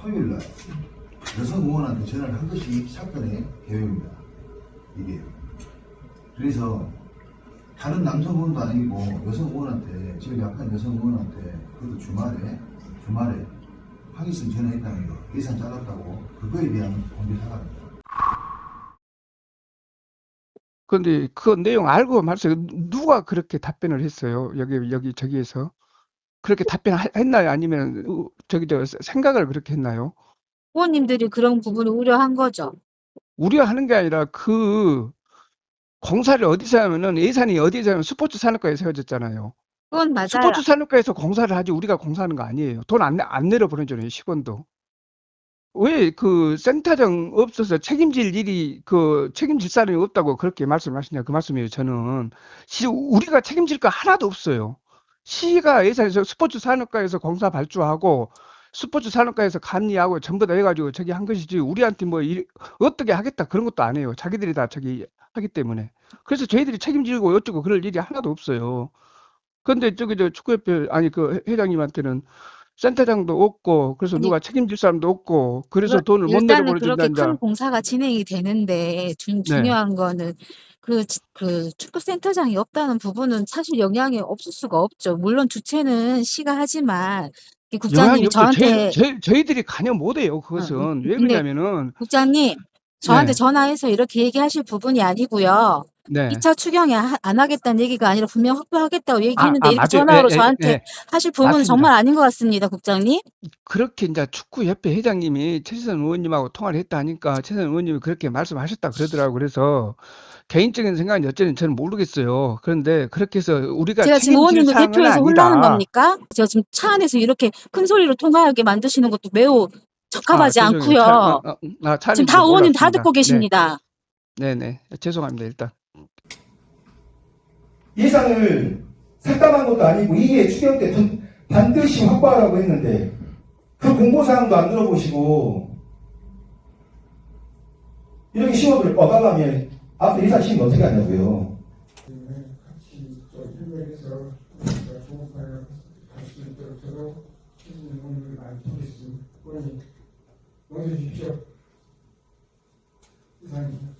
토요일 날 여성 의원한테 전화를 한 것이 사건의 개요입니다. 이게. 그래서 다른 남성 의원도 아니고 여성 의원한테 제일 약한 여성 의원한테 그것도 주말에 주말에 항의성 전화했다는 거 예산 짜랐다고 그거에 대한 공개 사과입니다. 근데 그 내용 알고 말했어요. 누가 그렇게 답변을 했어요? 여기 여기 저기에서 그렇게 답변했나요? 아니면 어, 저기 저 생각을 그렇게 했나요? 후보님들이 그런 부분을 우려한 거죠. 우려하는 게 아니라 그 공사를 어디서 하면은 예산이 어디서 하면 스포츠 산업과에 세워졌잖아요. 그건 맞아요. 스포츠 산업과에서 공사를 하지 우리가 공사하는 거 아니에요. 돈 안 안 내려 보내줘요 10원도. 왜 그 센터장 없어서 책임질 일이 그 책임질 사람이 없다고 그렇게 말씀하시냐 그 말씀이에요. 저는 시 우리가 책임질 거 하나도 없어요. 시가 예산에서 스포츠 산업과에서 공사 발주하고 스포츠 산업과에서 감리하고 전부 다 해가지고 저기 한 것이지 우리한테 뭐 일, 어떻게 하겠다 그런 것도 안 해요. 자기들이 다 저기 하기 때문에. 그래서 저희들이 책임지고 어쩌고 그럴 일이 하나도 없어요. 근데 저기 저 축구협회 아니 그 회장님한테는 센터장도 없고 그래서 아니, 누가 책임질 사람도 없고 그래서 돈을 못 일단은 내려보내준다 그렇게 이제 큰 공사가 진행이 되는데 중, 네. 중요한 거는 그, 지- 그 축구센터장이 없다는 부분은 사실 영향이 없을 수가 없죠. 물론 주체는 시가 하지만 이 영향이 국장님이 없죠. 저한테 저희, 저희, 저희들이 관여 못해요. 그것은 음, 왜 근데 그러냐면은 국장님 저한테 네. 전화해서 이렇게 얘기하실 부분이 아니고요. 네. 2차 추경에 하- 안 하겠다는 얘기가 아니라 분명 확보하겠다고 아, 얘기했는데 아 이렇게 맞아요. 전화로 예, 예, 저한테 예. 하실 부분은 맞습니다. 정말 아닌 것 같습니다, 국장님. 그렇게 이제 축구협회 회장님이 최재선 의원님하고 통화를 했다 하니까 최재선 의원님이 그렇게 말씀하셨다 그러더라고요. 그래서 개인적인 생각은 어쩌는 저는 모르겠어요. 그런데 그렇게 해서 우리가 제가 지금 책임질 사항은 대표해서 혼나는 아니다. 겁니까? 제가 지금 차 안에서 이렇게 큰 소리로 통화하게 만드시는 것도 매우 아, 적합하지 죄송해요. 않고요. 차, 아, 아, 아, 차는 지금 줄다 의원님 다 몰랐습니다. 듣고 네, 계십니다. 네, 네. 죄송합니다. 일단. 예산을 삭감한 것도 아니고 이게 추경 때 반- 반드시 확보하라고 했는데 그 공고사항도 안 들어보시고 이렇게 시험을 꿔달라면 앞으로 예산 시험 어떻게 하냐고요. 하겠습니다. 원님, 넣어주십시오. 이상입니다.